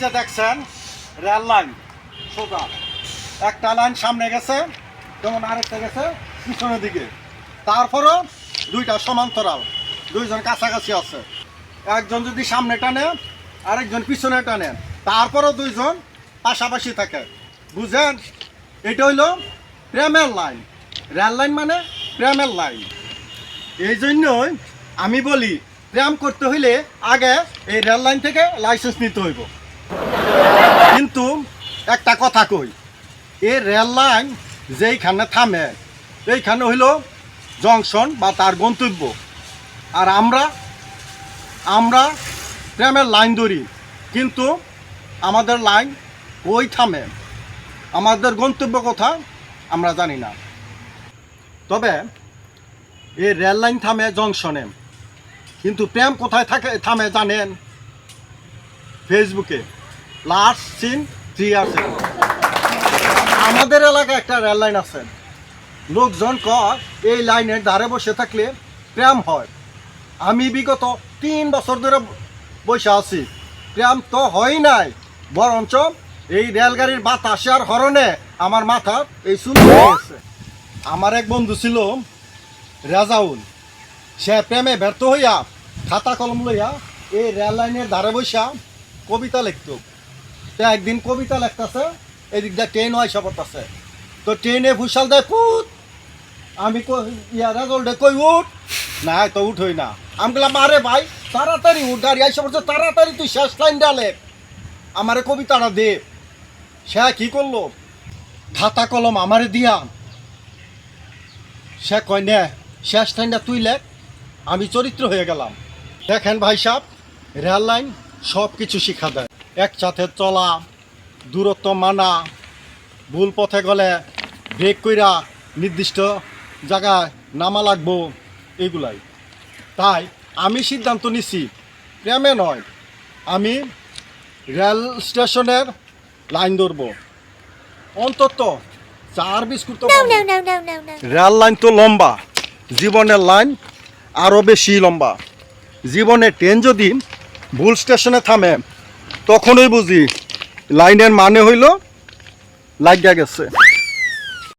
দেখেন rail line, সোজা। একটা লাইন সামনে গেছে, যেমন আরেকটা গেছে, পিছনের দিকে। তারপরও দুইটা সমান্তরাল, দুইজন কাছাকাছি আছে। একজন যদি সামনে টানে, আরেকজন পিছনে টানে। তারপরও দুইজন পাশাপাশি থাকে। বুঝেন? এটা হইল প্রেমের লাইন। রেল লাইন মানে প্রেমের লাইন। এই জন্যই আমি বলি, প্রেম করতে হইলে আগে এই রেল লাইন থেকে লাইসেন্স নিতে হইব। কিন্তু একটা কথা কই এই রেল লাইন যেইখানে থামে, এইখানে হইল জংশন বা তার গন্তব্য। আর আমরা আমরা প্রেমের লাইন ধরি, কিন্তু আমাদের লাইন ওই থামে? আমাদের গন্তব্য কথা আমরা জানি না। তবে এই রেল লাইন থামে জংশনে, কিন্তু প্রেম কোথায় থাকে, থামে জানেন ফেসবুকে। লাস্ট সিন থ্রি আমাদের এলাকায় একটা রেল লাইন আছে। লোকজন ক এই লাইনের ধারে বসে থাকলে প্রেম হয়। আমি বিগত তিন বছর ধরে বসে আছি। প্রেম তো হয় নাই, বরঞ্চ এই রেলগাড়ির বাতাসে আর হরণে আমার মাথা এই চুল গেছে। আমার এক বন্ধু ছিল রাজাউল। সে প্রেমে ব্যর্থ হইয়া খাতা কলম লইয়া এই রেল লাইনের ধারে বসা কবিতা লিখত। তো একদিন কবিতা লিখতেছে, এদিক দিয়ে ট্রেন হয় সবতাছে তো ট্রেনে ভুসাল দেয় কুত, আমি কই- ইয়া রাজলডে কই, উঠ। না তো উঠই না। আমি বললাম, আরে ভাই, তাড়াতাড়ি উঠ, গাড়ি আইসা পড়ছে, তাড়াতাড়ি তুই শেষ লাইন ডালে আমারে কবিতাটা দে। সে কি করল? খাতা কলম আমারে দিয়া। সে কয়, নে, শেষ লাইনটা তুই লেখ। আমি চরিত্র হয়ে গেলাম। দেখেন ভাই সাহেব, রেল লাইন সব কিছু শিক্ষা দেয়। একসাথে চলা দূরত্ব মানা ভুল পথে গেলে ব্রেক কইরা নির্দিষ্ট জায়গায় নামা লাগবো এগুলাই তাই আমি সিদ্ধান্ত নিছি প্রেমে নয় আমি রেল স্টেশনের লাইন ধরবো। অন্তত চার বিস্কুট তো. রেল লাইন তো লম্বা জীবনের লাইন আরও বেশি লম্বা। জীবনে ট্রেন যদি ভুল স্টেশনে থামে তখনই বুঝি লাইনের মানে হইল লাগিয়া গেছে।